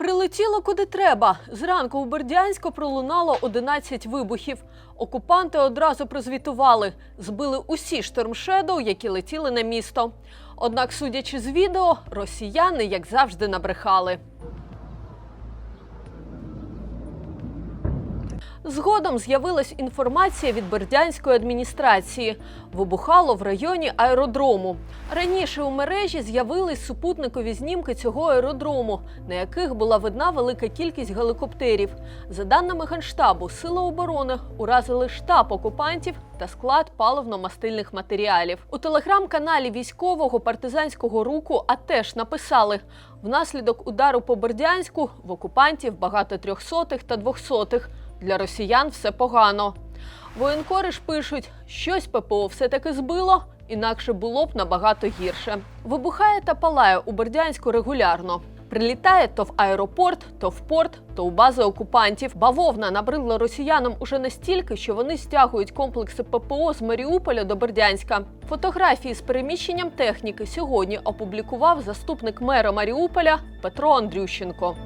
Прилетіло куди треба. Зранку у Бердянську пролунало 11 вибухів. Окупанти одразу прозвітували, збили усі штормшедоу, які летіли на місто. Однак, судячи з відео, росіяни, як завжди, набрехали. Згодом з'явилась інформація від бердянської адміністрації. Вибухало в районі аеродрому. Раніше у мережі з'явились супутникові знімки цього аеродрому, на яких була видна велика кількість гелікоптерів. За даними Генштабу, Сили оборони уразили штаб окупантів та склад паливно-мастильних матеріалів. У телеграм-каналі військового партизанського руху АТЕШ написали: внаслідок удару по Бердянську в окупантів багато трьохсотих та двохсотих. Для росіян все погано. Воєнкори ж пишуть, щось ППО все-таки збило, інакше було б набагато гірше. Вибухає та палає у Бердянську регулярно. Прилітає то в аеропорт, то в порт, то у бази окупантів. Бавовна набридла росіянам уже настільки, що вони стягують комплекси ППО з Маріуполя до Бердянська. Фотографії з переміщенням техніки сьогодні опублікував заступник мера Маріуполя Петро Андрющенко.